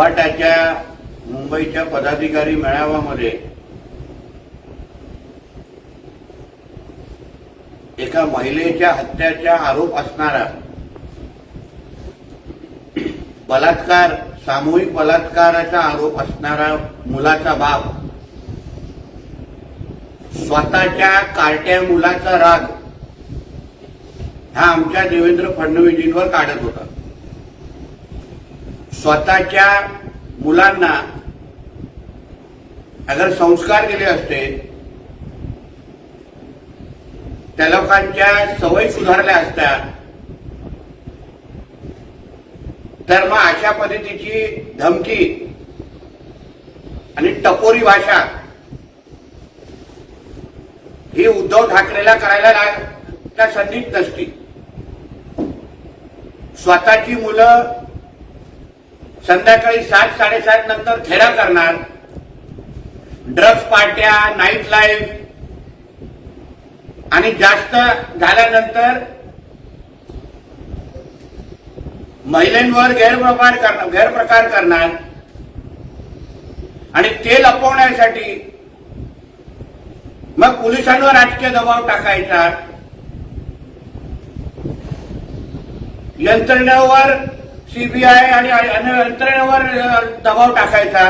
उभाटाच्या मुंबईच्या पदाधिकारी मेळाव्यामध्ये एका महिलेच्या हत्याचा आरोप असणारा बलात्कार सामूहिक बलात्काराचा आरोप असणारा मुलाचा बाप स्वतःच्या कार्ट्या मुलाचा राग हा आमच्या देवेंद्र फडणवीसजींवर काढत होता. स्वतःच्या मुलांना अगर संस्कार दिले असते त्या लोकांच्या सवयी सुधारल्या असत्या तर मग अशा पद्धतीची धमकी आणि टपोरी भाषा ही उद्धव ठाकरेला करायला लाग- त्या संधीच नसती. स्वतःची मुलं संध्याकाळी सात साडेसात नंतर खेळा करणार. ड्रग्ज पार्ट्या नाईट लाईफ आणि जास्त झाल्यानंतर महिलांवर गैरप्रकार करणार गैरप्रकार करणार. आणि ते लपवण्यासाठी मग पोलिसांवर राजकीय दबाव टाकायचा. यंत्रणेवर सीबीआय आणि अन्य यंत्रणेवर दबाव टाकायचा.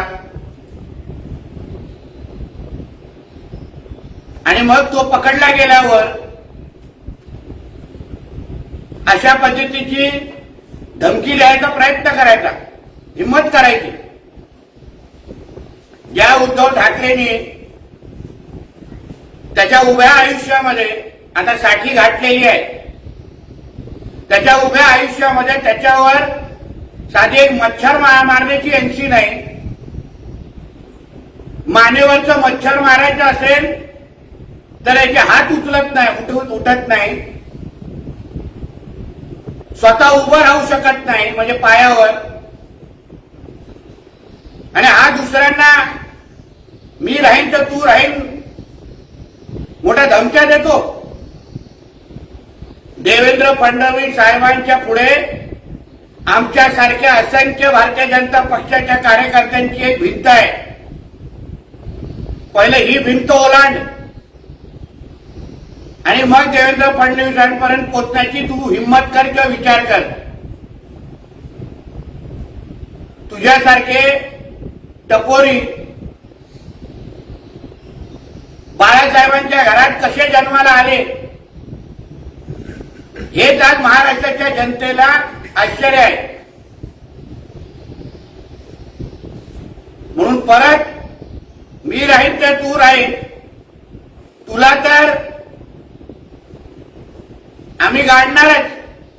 आणि मग तो पकडला गेल्यावर अशा पद्धतीची धमकी द्यायचा प्रयत्न करायचा. हिंमत करायची. ज्या उद्धव ठाकरेंनी त्याच्या उभ्या आयुष्यामध्ये आता साठी घातलेली आहे त्याच्या उभ्या आयुष्यामध्ये त्याच्यावर साधी एक मच्छर मारण्याची एनसी नाही. मानेवरचं मच्छर मारायचं असेल तर याचे हात उचलत नाही उठवत उठत नाही. स्वतः उभं राहू शकत नाही म्हणजे पायावर. आणि हा दुसऱ्यांना मी राहीन तर तू राहीन. मोठ्या धमक्या देतो. देवेंद्र फडणवीस साहेबांच्या पुढे आमच्यासारख्या असंख्य भारतीय जनता पक्षाच्या कार्यकर्त्यांची एक भिंत आहे. पहिले ही भिंत ओलांड. आणि मग देवेंद्र फडणवीसांपर्यंत पोचण्याची तू हिंमत कर किंवा विचार कर. तुझ्यासारखे टपोरी बाळासाहेबांच्या घरात कसे जन्माला आले? हेच आज महाराष्ट्राच्या जनतेला आश्चर्य आहे. म्हणून परत मी राहीन तर तू राहीन. तुला तर आम्ही गाडणारच.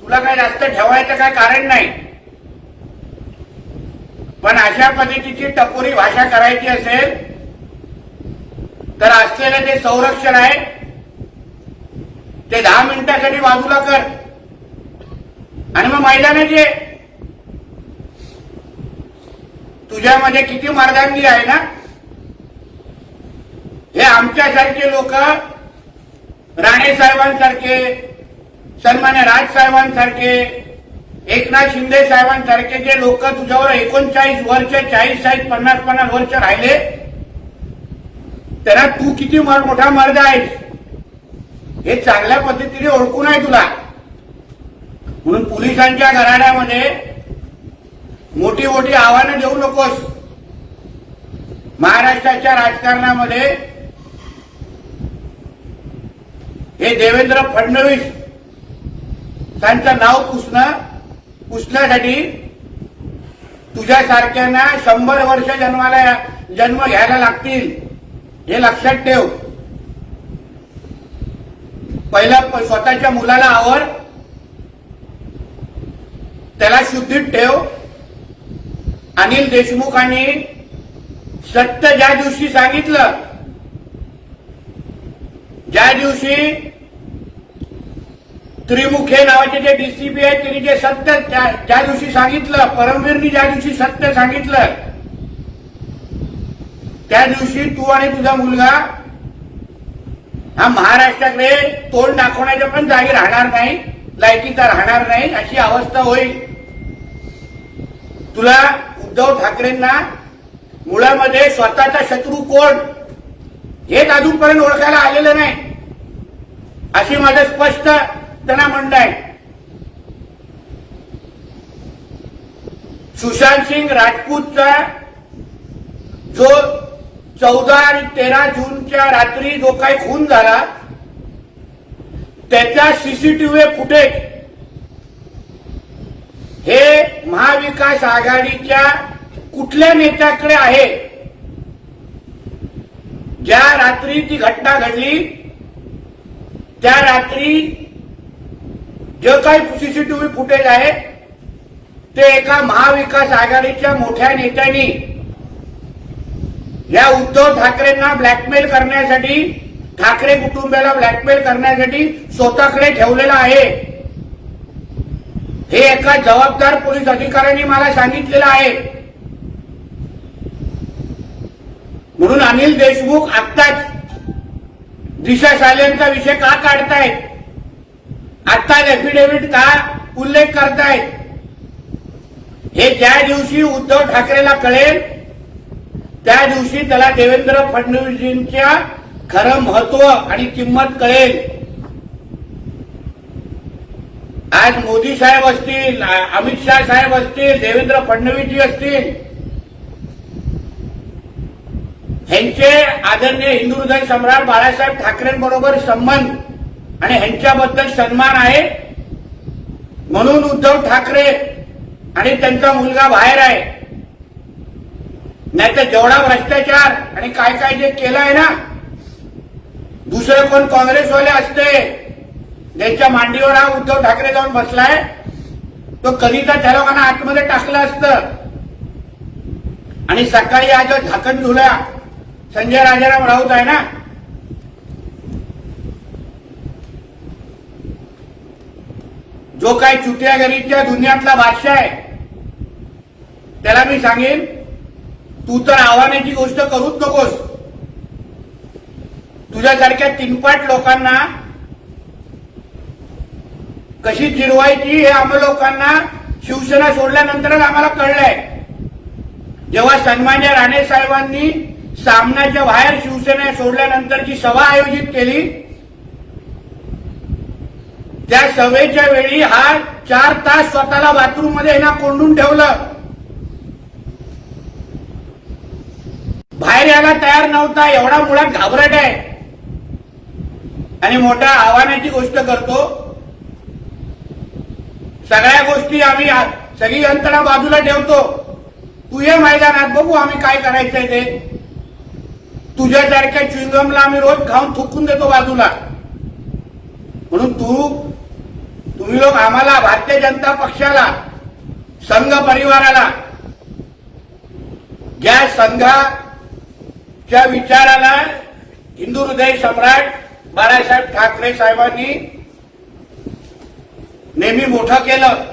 तुला काय जास्त ठेवायचं काय कारण नाही. पण अशा पद्धतीची टपोरी भाषा करायची असेल तर असलेलं जे संरक्षण आहे. ते दहा मिनिटासाठी बाजूला कर. आणि मग मैदानात ये. तुझ्यामध्ये किती मर्दांगी आहे ना? हे आमच्यासारखे लोक राणे साहेबांसारखे सन्मान्य राज साहेबांसारखे एकनाथ शिंदे साहेबांसारखे जे लोक तुझ्यावर एकोणचाळीस वर्ष चाळीस चाळीस पन्नास पन्नास वर्ष राहिले त्याला तू किती मोठा मर्द आहेस? हे चांगल्या पद्धतीने ओळखून आहे तुला. म्हणून पोलिसांच्या घराण्यामध्ये मोठी मोठी आव्हानं देऊ नकोस. महाराष्ट्राच्या राजकारणामध्ये हे देवेंद्र फडणवीस त्यांचं नाव पुसणं पुसण्यासाठी तुझ्यासारख्यांना शंभर वर्ष जन्माला जन्म घ्यायला लागतील हे लक्षात ठेव. पहिला स्वतःच्या मुलाला आवड त्याला शुद्धीत ठेव. अनिल देशमुखांनी सत्य ज्या दिवशी सांगितलं ज्या दिवशी त्रिमुखे नावाचे जे डीसीपी आहेत त्यांनी जे सत्य त्या- ज्या दिवशी सांगितलं परमवीरनी ज्या दिवशी सत्य सांगितलं त्या दिवशी तू आणि तुझा मुलगा हा महाराष्ट्राकडे तोंड दाखवण्याच्या पण जागी राहणार नाही लायकीचा राहणार नाही अशी अवस्था होईल. तुला उद्धव ठाकरेंना मुळामध्ये स्वतःचा शत्रू कोण? हेच अजूनपर्यंत ओळखायला आलेलं नाही. अशी माझं स्पष्ट त्यांना म्हणणं आहे. सुशांत सिंग राजपूतचा जो चौदा आणि तेरा जूनच्या रात्री जो काही खून झाला त्याच्या सीसीटीव्ही फुटेज हे महाविकास आघाडीच्या कुठल्या नेत्याकडे आहे? ज्या रात्री ती घटना घडली त्या रात्री जे काही सीसीटीव्ही फुटेज आहे ते एका महाविकास आघाडीच्या मोठ्या नेत्यांनी या उद्धव ठाकरेंना ब्लॅकमेल करण्यासाठी ठाकरे कुटुंबाला ब्लॅकमेल करण्यासाठी स्वतःकडे ठेवलेलं आहे. हे एका जबाबदार पोलीस अधिकाऱ्यांनी मला सांगितलेलं आहे. म्हणून अनिल देशमुख आत्ताच दिशा सालेंचा विषय का काढतायत? आत्ताच एफिडेव्हिट का उल्लेख करतायत? हे ज्या दिवशी उद्धव ठाकरेला कळेल त्या दिवशी त्याला देवेंद्र फडणवीसजींच्या खरं महत्त्व आणि किंमत कळेल. आज मोदी साहेब असतील अमित शाह साहेब असतील देवेंद्र फडणवीसजी असतील ह्यांचे आदरणीय हिंदू हृदय सम्राट बाळासाहेब ठाकरेंबरोबर संबंध आणि ह्यांच्याबद्दल सन्मान आहे. म्हणून उद्धव ठाकरे आणि त्यांचा मुलगा बाहेर आहे. नाहीतर जेवढा भ्रष्टाचार आणि काय काय जे केलं आहे ना दुसरे कोण काँग्रेसवाले असते ज्यांच्या मांडीवर हा उद्धव ठाकरे जाऊन बसलाय तो कधीचा त्या लोकांना आतमध्ये टाकलं असतं. आणि सकाळी आज झाकण झुल्या संजय राजाराम राऊत आहे ना? जो काही चुटियागिरीच्या दुनियातला बादशाह आहे त्याला मी सांगेन तू तर आव्हानाची गोष्ट करूच नकोस. तुझ्यासारख्या तीनपाट लोकांना कशी चिरवायची हे आम्हा लोकांना शिवसेना सोडल्यानंतरच आम्हाला कळलंय. जेव्हा सन्मान्य राणे साहेबांनी सामन्याच्या बाहेर शिवसेना सोडल्यानंतरची सभा आयोजित केली त्या सभेच्या वेळी हा चार तास स्वतःला बाथरूममध्ये ना कोंडून ठेवलं. बाहेर यायला तयार नव्हता एवढा मुळात घाबरट आहे. आणि मोठ्या आव्हानाची गोष्ट करतो सगळ्या गोष्टी आम्ही सगळी यंत्रणा बाजूला ठेवतो. तू ये मैदानात बघू आम्ही काय करायचंय ते. तुझ्यासारख्या च्युइंगमला आम्ही रोज खाऊन थुकून देतो बाजूला. म्हणून तू तुम्ही लोक आम्हाला भारतीय जनता पक्षाला संघ परिवाराला ज्या संघाच्या विचाराला हिंदू हृदय सम्राट बाळासाहेब ठाकरे साहेबांनी नेहमी मोठं केलं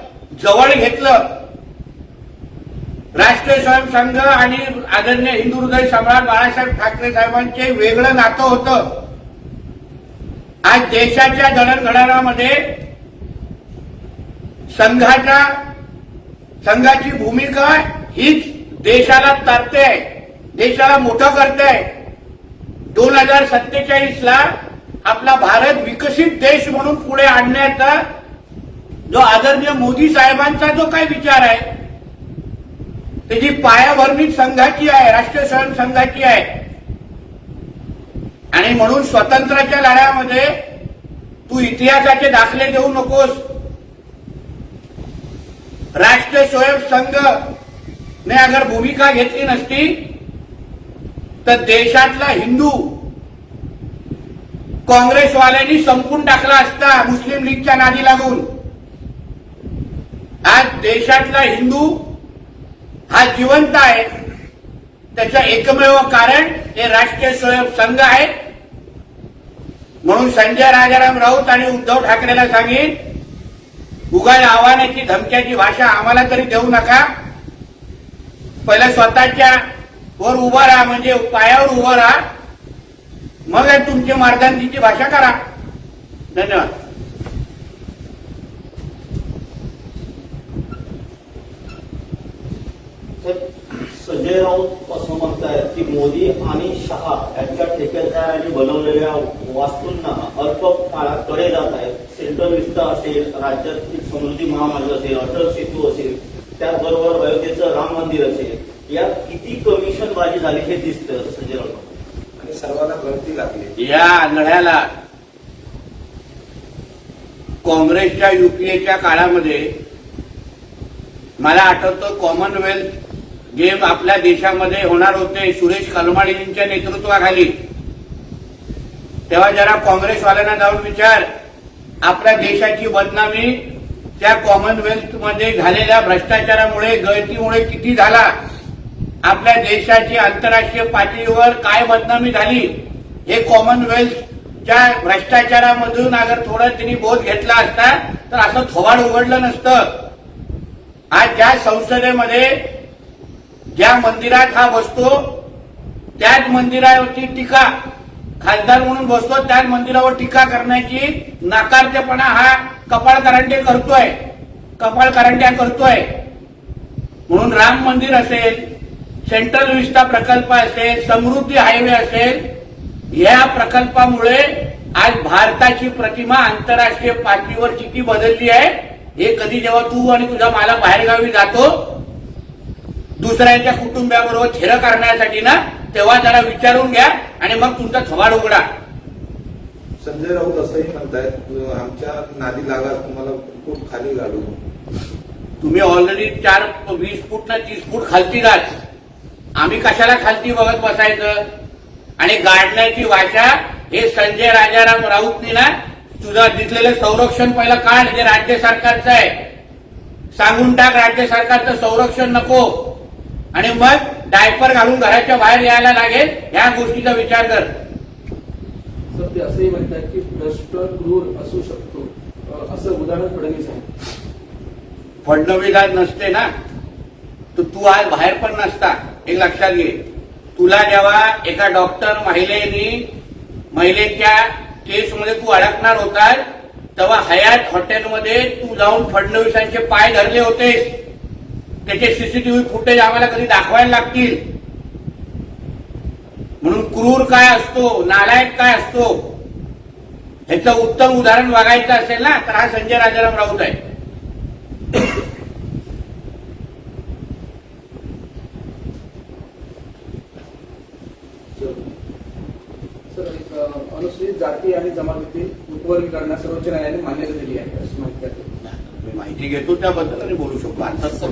जवळ घेतलं. राष्ट्रीय स्वयंसंघ आणि आदरणीय हिंदू हृदय सम्राट बाळासाहेब ठाकरे साहेबांचे वेगळं नातं होतं. आज देशाच्या दळणघडणामध्ये संघाच्या संघाची भूमिका हीच देशाला तारते आहे देशाला मोठं करते आहे. दोन हजार सत्तेचाळीसला आपला भारत विकसित देश म्हणून पुढे आणण्याचा जो आदरणीय मोदी साहेबांचा जो काही विचार आहे त्याची पायाभरणी संघाची आहे राष्ट्रीय स्वयं संघाची आहे आणि म्हणून स्वातंत्र्याच्या लढ्यामध्ये तू इतिहासाचे दाखले देऊ नकोस. राष्ट्रीय स्वयं संघ ने अगर भूमिका घेतली नसती तर देशातला हिंदू काँग्रेसवाल्यांनी संपून टाकला असता मुस्लिम लीगच्या नादी लागून. आज देशातला हिंदू हा जिवंत आहे. त्याचं एकमेव कारण हे राष्ट्रीय स्वयं संघ आहे. म्हणून संजय राजाराम राऊत आणि उद्धव ठाकरेला सांगेन उगाच आव्हानाची धमक्याची भाषा आम्हाला तरी देऊ नका. पहिलं स्वतःच्या वर उभा राहा म्हणजे पायावर उभं राहा. मग तुमची मार्गांतीची भाषा करा. धन्यवाद सर म्हणतायत की मोदी आणि शहा यांच्या ठेकेदारांनी बनवलेल्या वास्तूंना अल्प काळात कडे जात आहेत. सेंट्रल विस्ता असेल राज्यातील समृद्धी महामार्ग असेल अटल सेतू असेल त्याचबरोबर अयोध्येचं राम मंदिर असेल. यात किती कमिशन बाजी झाली हे दिसतं असं संजय राऊत? आणि सर्वांना गळती लागली. या आंधळ्याला काँग्रेसच्या युपीएच्या काळामध्ये मला आठवतं कॉमनवेल्थ जे आपल्या देशामध्ये होणार होते सुरेश कलमाडीजींच्या नेतृत्वाखाली. तेव्हा जरा काँग्रेसवाल्यांना जाऊन विचार. आपल्या देशाची बदनामी त्या कॉमनवेल्थमध्ये झालेल्या भ्रष्टाचारामुळे गळतीमुळे किती झाला? आपल्या देशाची आंतरराष्ट्रीय पातळीवर काय बदनामी झाली? हे कॉमनवेल्थच्या भ्रष्टाचारामधून अगर थोडं त्यांनी बोध घेतला असता तर असं थोबाड उघडलं नसतं. आज ज्या संसदेमध्ये ज्या मंदिरात हा बसतो त्याच मंदिरावरची टीका खासदार म्हणून बसतो त्याच मंदिरावर टीका करण्याची नाकारतेपणा हा कपाळ करंटे करतोय. कपाळ करंट्या करतोय. म्हणून राम मंदिर असेल सेंट्रल विस्टा प्रकल्प असेल समृद्धी हायवे असेल या प्रकल्पामुळे आज भारताची प्रतिमा आंतरराष्ट्रीय पातळीवर किती बदलली आहे हे कधी जेव्हा तू आणि तुझा माला बाहेरगावी जातो दुसऱ्यांच्या कुटुंबियाबरोबर थेरं करण्यासाठी ना तेव्हा जरा विचारून घ्या आणि मग तुमचा थवाड उघडा. संजय राऊत असंही म्हणतायत आमच्या नादी लागा तुम्हाला खूप खाली घालू. तुम्ही ऑलरेडी चार वीस फूट ना तीस फूट खालती जात आम्ही कशाला खालती बघत बसायचं? आणि गाडण्याची भाषा हे संजय राजाराम राऊतनी ना तुझं दिसलेलं संरक्षण पहिलं काढ जे राज्य सरकारचं आहे. सांगून टाक राज्य सरकारचं संरक्षण नको. आणि मग डायपर घालून घराच्या बाहेर यायला लागेल ह्या गोष्टीचा विचार कर. सर ते असंही म्हणतात की असू शकतो. असं उदाहरण फडणवीस आहे. फडणवीस आज नसते ना. तर तू आज बाहेर पण नसता. हे लक्षात घे. तुला जेव्हा एका डॉक्टर महिलेनी महिलेच्या केसमध्ये तू अडकणार होता तेव्हा हयात हॉटेलमध्ये तू जाऊन फडणवीसांचे पाय धरले होतेस. त्याचे सीसीटीव्ही फुटेज आम्हाला कधी दाखवायला लागतील? म्हणून क्रूर काय असतो नालायक काय असतो? ह्याचं उत्तम उदाहरण बघायचं असेल ना तर हा संजय राजाराम राऊत आहे. अनुसूचित जाती आणि जमातीतील उपवर्गीकरणास सर्वोच्च न्यायालयाने मान्यता दिली आहे अशी माहिती घेतो त्याबद्दल आणि बोलू शकतो. अर्थात